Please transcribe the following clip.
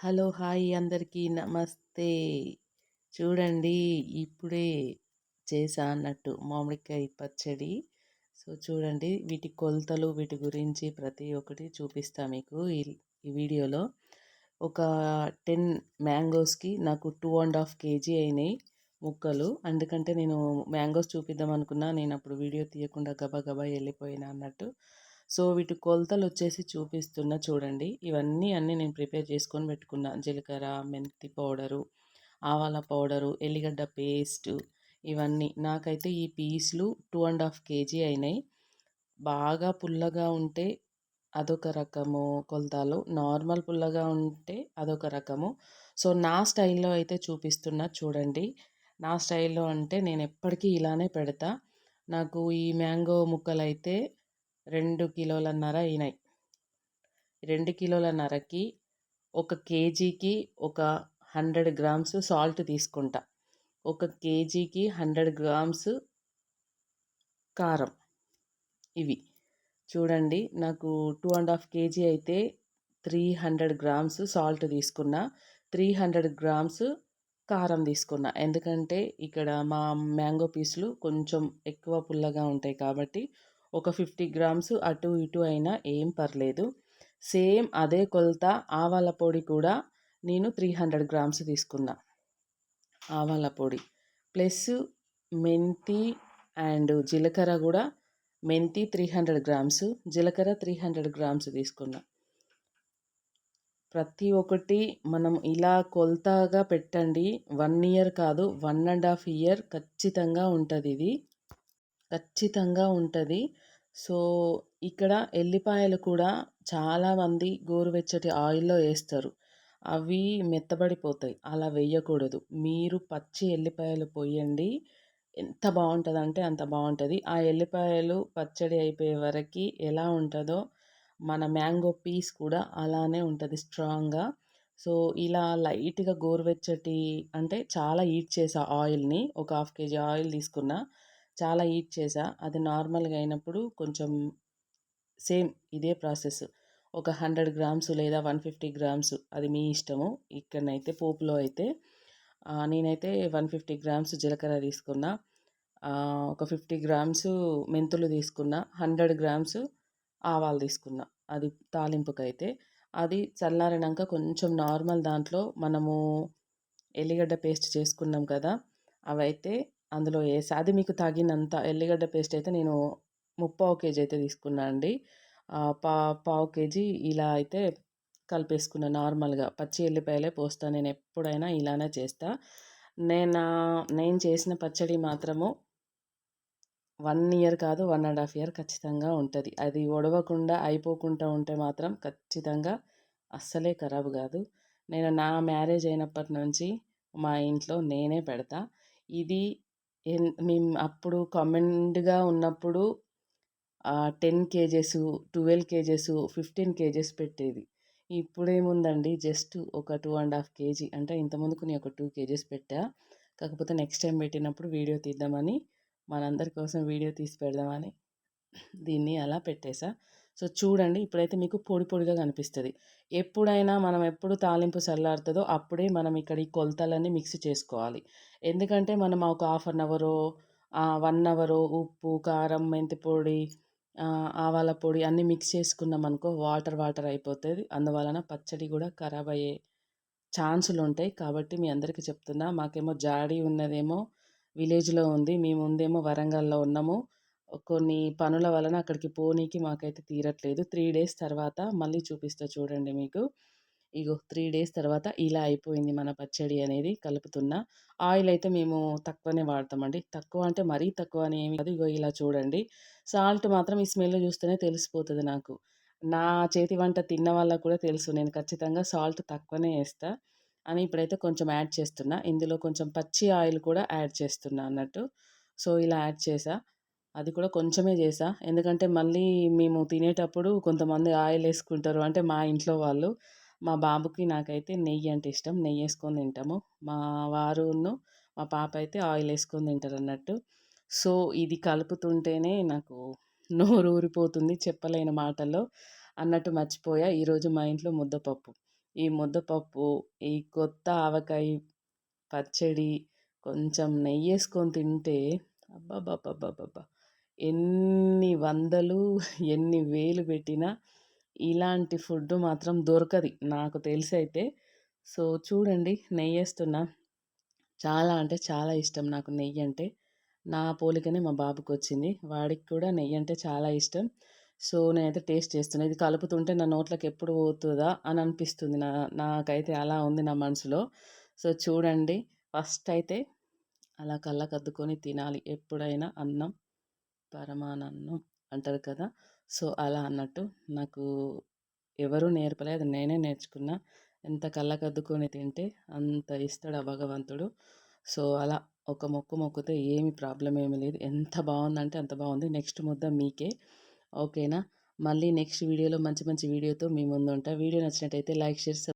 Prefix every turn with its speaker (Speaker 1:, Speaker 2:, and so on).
Speaker 1: Hello hi అందరికీ నమస్తే. చూడండి ఇప్పుడే చేసా అన్నట్టు మామిడికాయ పచ్చడి. సో చూడండి వీటి కొలతలు వీటి గురించి ప్రతి ఒక్కటి చూపిస్తా మీకు ఈ ఈ వీడియోలో. ఒక టెన్ మ్యాంగోస్కి నాకు టూ అండ్ హాఫ్ కేజీ అయినాయి ముక్కలు. అందుకంటే నేను మ్యాంగోస్ చూపిద్దాం అనుకున్నా నేను అప్పుడు వీడియో తీయకుండా గబా గబా వెళ్ళిపోయినా అన్నట్టు. సో వీటి కొలతలు వచ్చేసి చూపిస్తున్నా చూడండి. ఇవన్నీ అన్నీ నేను ప్రిపేర్ చేసుకొని పెట్టుకున్నా. జీలకర్ర మెంతి పౌడరు ఆవాల పౌడరు ఎల్లిగడ్డ పేస్ట్ ఇవన్నీ. నాకైతే ఈ పీస్లు టూ అండ్ హాఫ్ కేజీ అయినాయి. బాగా పుల్లగా ఉంటే అదొక రకము కొలతలు. నార్మల్ పుల్లగా ఉంటే అదొక రకము. సో నా స్టైల్లో అయితే చూపిస్తున్నా చూడండి. నా స్టైల్లో అంటే నేను ఎప్పటికీ ఇలానే పెడతా. నాకు ఈ మ్యాంగో ముక్కలు అయితే రెండు కిలోలన్నర అయినాయి. రెండు కిలోలన్నరకి ఒక కేజీకి ఒక హండ్రెడ్ గ్రామ్స్ సాల్ట్ తీసుకుంటా. ఒక కేజీకి హండ్రెడ్ గ్రామ్స్ కారం. ఇవి. చూడండి నాకు టూ అండ్ హాఫ్ కేజీ అయితే త్రీ హండ్రెడ్ గ్రామ్స్ సాల్ట్ తీసుకున్నా త్రీ హండ్రెడ్ గ్రామ్స్ కారం తీసుకున్నా. ఎందుకంటే ఇక్కడ మా మ్యాంగో పీసులు కొంచెం ఎక్కువ పుల్లగా ఉంటాయి కాబట్టి ఒక ఫిఫ్టీ గ్రామ్స్ అటు ఇటు అయినా ఏం పర్లేదు. సేమ్ అదే కొలత ఆవాల పొడి కూడా నేను త్రీ హండ్రెడ్ గ్రామ్స్ తీసుకున్నా. ఆవాల పొడి. ప్లస్ మెంతి అండ్ జీలకర్ర కూడా మెంతి త్రీ హండ్రెడ్ గ్రామ్స్ జీలకర్ర త్రీ హండ్రెడ్ గ్రామ్స్ తీసుకున్నా. ప్రతి ఒక్కటి మనం ఇలా కొలతగా పెట్టండి. వన్ ఇయర్ కాదు వన్ అండ్ హాఫ్ ఇయర్ ఖచ్చితంగా ఉంటుంది ఇది. ఖచ్చితంగా ఉంటుంది. సో ఇక్కడ ఎల్లిపాయలు కూడా చాలామంది గోరువెచ్చటి ఆయిల్లో వేస్తారు అవి మెత్తబడిపోతాయి. అలా వేయకూడదు మీరు పచ్చి ఎల్లిపాయలు పోయండి ఎంత బాగుంటుంది అంటే అంత బాగుంటుంది. ఆ ఎల్లిపాయలు పచ్చడి అయిపోయే వరకు ఎలా ఉంటుందో మన మ్యాంగో పీస్ కూడా అలానే ఉంటుంది స్ట్రాంగ్గా. సో ఇలా లైట్గా గోరువెచ్చటి అంటే చాలా హీట్ చేసా ఆయిల్ని ఒక హాఫ్ కేజీ ఆయిల్ తీసుకున్నా చాలా హీట్ చేసా అది నార్మల్గా అయినప్పుడు కొంచెం సేమ్ ఇదే ప్రాసెస్ ఒక హండ్రెడ్ గ్రామ్స్ లేదా వన్ ఫిఫ్టీ గ్రామ్స్ అది మీ ఇష్టము. ఇక్కడనైతే పోపులో అయితే నేనైతే వన్ ఫిఫ్టీ గ్రామ్స్ జీలకర్ర తీసుకున్నా. ఒక ఫిఫ్టీ గ్రామ్స్ మెంతులు తీసుకున్నా. హండ్రెడ్ గ్రామ్స్ ఆవాలు తీసుకున్నా. అది తాలింపుకైతే. అది చల్లారినాక కొంచెం నార్మల్ దాంట్లో మనము ఎల్లిగడ్డ పేస్ట్ చేసుకున్నాం కదా అవైతే అందులో వేసి అది మీకు తగినంత ఎల్లిగడ్డ పేస్ట్ అయితే నేను ముప్పావు కేజీ అయితే తీసుకున్నా అండి. పా పావు కేజీ ఇలా అయితే కలిపేసుకున్న నార్మల్గా. పచ్చి ఎల్లిపాయలే పోస్తాను నేను ఎప్పుడైనా ఇలానే చేస్తా. నేను నేను చేసిన పచ్చడి మాత్రము వన్ ఇయర్ కాదు వన్ అండ్ హాఫ్ ఇయర్ ఖచ్చితంగా ఉంటుంది. అది ఒడవకుండా అయిపోకుండా ఉంటే మాత్రం ఖచ్చితంగా అస్సలే ఖరాబ్ కాదు. నేను నా మ్యారేజ్ అయినప్పటి నుంచి మా ఇంట్లో నేనే పెడతా. ఇది మేము అప్పుడు కమెండ్గా ఉన్నప్పుడు ten KGs twelve KGs fifteen KGs పెట్టేది. ఇప్పుడేముందండి జస్ట్ ఒక టూ అండ్ హాఫ్ కేజీ అంటే ఇంతకుముందుకు నేను ఒక టూ కేజెస్ పెట్టా. కాకపోతే నెక్స్ట్ టైం పెట్టినప్పుడు వీడియో తీద్దామని మనందరి కోసం వీడియో తీసి పెడదామని దీన్ని అలా పెట్టేశా సో చూడండి ఇప్పుడైతే మీకు పొడి పొడిగా కనిపిస్తుంది. ఎప్పుడైనా మనం ఎప్పుడు తాలింపు చల్లారుతుందో అప్పుడే మనం ఇక్కడ ఈ కొలతలన్నీ మిక్స్ చేసుకోవాలి. ఎందుకంటే మనం ఒక హాఫ్ అన్ అవరో వన్ అవరో ఉప్పు కారం మెంతి పొడి ఆవాల పొడి అన్నీ మిక్స్ చేసుకున్నాం అనుకో వాటర్ వాటర్ అయిపోతుంది. అందువలన పచ్చడి కూడా ఖరాబ్ అయ్యే ఛాన్సులు ఉంటాయి. కాబట్టి మీ అందరికీ చెప్తున్నా మాకేమో జాడి ఉన్నదేమో విలేజ్లో ఉంది మేము ఉందేమో వరంగల్లో ఉన్నాము. కొన్ని పనుల వలన అక్కడికి పోనీకి మాకైతే తీరట్లేదు. త్రీ డేస్ తర్వాత మళ్ళీ చూపిస్తా చూడండి మీకు. ఇగో త్రీ డేస్ తర్వాత ఇలా అయిపోయింది మన పచ్చడి అనేది కలుపుతున్న. ఆయిల్ అయితే మేము తక్కువనే వాడతామండి. తక్కువ అంటే మరీ తక్కువ అని ఏమి కాదు. ఇగో ఇలా చూడండి. సాల్ట్ మాత్రం ఈ స్మెల్ చూస్తేనే తెలిసిపోతుంది నాకు. నా చేతి వంట తిన్న వాళ్ళకు కూడా తెలుసు. నేను ఖచ్చితంగా సాల్ట్ తక్కువనే వేస్తా అని ఇప్పుడైతే కొంచెం యాడ్ చేస్తున్నా. ఇందులో కొంచెం పచ్చి ఆయిల్ కూడా యాడ్ చేస్తున్నా అన్నట్టు. సో ఇలా యాడ్ చేసా. అది కూడా కొంచెమే చేసా ఎందుకంటే మళ్ళీ మేము తినేటప్పుడు కొంతమంది ఆయిల్ వేసుకుంటారు. అంటే మా ఇంట్లో వాళ్ళు మా బాబుకి నాకైతే నెయ్యి అంటే ఇష్టం. నెయ్యి వేసుకొని తింటాము. మా వారును మా పాప అయితే ఆయిల్ వేసుకొని తింటారు అన్నట్టు. సో ఇది కలుపుతుంటేనే నాకు నోరు ఊరిపోతుంది చెప్పలేని మాటల్లో అన్నట్టు మర్చిపోయా. ఈరోజు మా ఇంట్లో ముద్దపప్పు. ఈ ముద్దపప్పు ఈ కొత్త ఆవకాయ పచ్చడి కొంచెం నెయ్యి వేసుకొని తింటే అబ్బబ్బబ్బబ్బబ్బా ఎన్ని వందలు ఎన్ని వేలు పెట్టినా ఇలాంటి ఫుడ్ మాత్రం దొరకది. నాకు తెలిసి అయితే. సో చూడండి నెయ్యి వేస్తున్నా చాలా అంటే చాలా ఇష్టం నాకు నెయ్యి అంటే. నా పోలికనే మా బాబుకి వచ్చింది వాడికి కూడా నెయ్యి అంటే చాలా ఇష్టం. సో నేనైతే టేస్ట్ చేస్తున్నా. ఇది కలుపుతుంటే నా నోట్లోకి ఎప్పుడు పోతుందా అని అనిపిస్తుంది. నా నాకైతే అలా ఉంది నా మనసులో. సో చూడండి. ఫస్ట్ అయితే అలా కళ్ళకద్దుకొని తినాలి. ఎప్పుడైనా అన్నం పరమానందం అంటారు కదా! సో అలా అన్నట్టు నాకు ఎవరు నేర్పలేదు నేనే నేర్చుకున్నా. ఎంత కళ్ళకద్దుకొని తింటే అంత ఇస్తాడు ఆ భగవంతుడు. సో అలా ఒక మొక్కు మొక్కితే ఏమి ప్రాబ్లం ఏమీ లేదు. ఎంత బాగుందంటే అంత బాగుంది. నెక్స్ట్ ముద్ద మీకే. ఓకేనా? మళ్ళీ నెక్స్ట్ వీడియోలో మంచి మంచి వీడియోతో మీ ముందు ఉంటా వీడియో నచ్చినట్టయితే లైక్ షేర్